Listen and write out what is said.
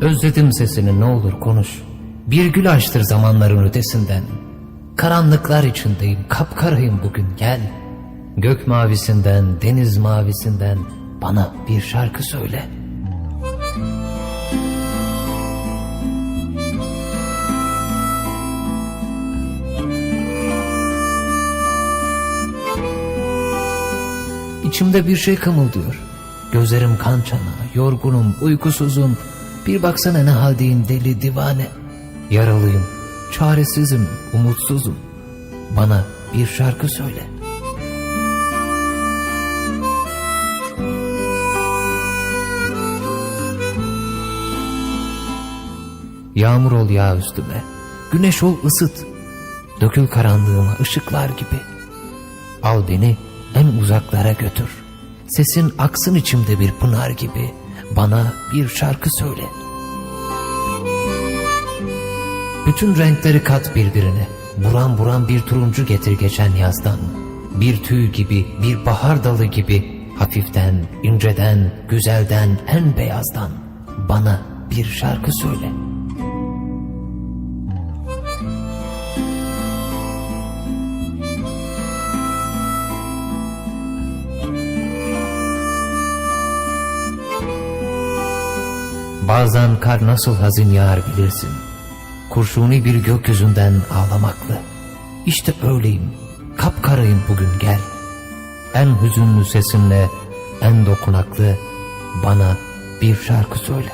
Özledim sesini ne olur konuş. Bir gül açtır zamanların ötesinden. Karanlıklar içindeyim, kapkarayım bugün gel. Gök mavisinden, deniz mavisinden bana bir şarkı söyle. İçimde bir şey kımıldıyor. Gözlerim kan çana, yorgunum, uykusuzum. Bir baksana ne haldeyim deli divane. Yaralıyım, çaresizim, umutsuzum. Bana bir şarkı söyle. Yağmur ol ya üstüme, güneş ol ısıt. Dökül karanlığıma ışıklar gibi. Al beni en uzaklara götür. Sesin aksın içimde bir pınar gibi. Bana bir şarkı söyle. Bütün renkleri kat birbirine. Buran buran bir turuncu getir geçen yazdan. Bir tüy gibi, bir bahar dalı gibi. Hafiften, inceden, güzelden, en beyazdan. Bana bir şarkı söyle. Bazen kar nasıl hazin yağar bilirsin. Kurşuni bir gökyüzünden ağlamaklı. İşte öyleyim, kapkarayım bugün gel. En hüzünlü sesinle, en dokunaklı bana bir şarkı söyle.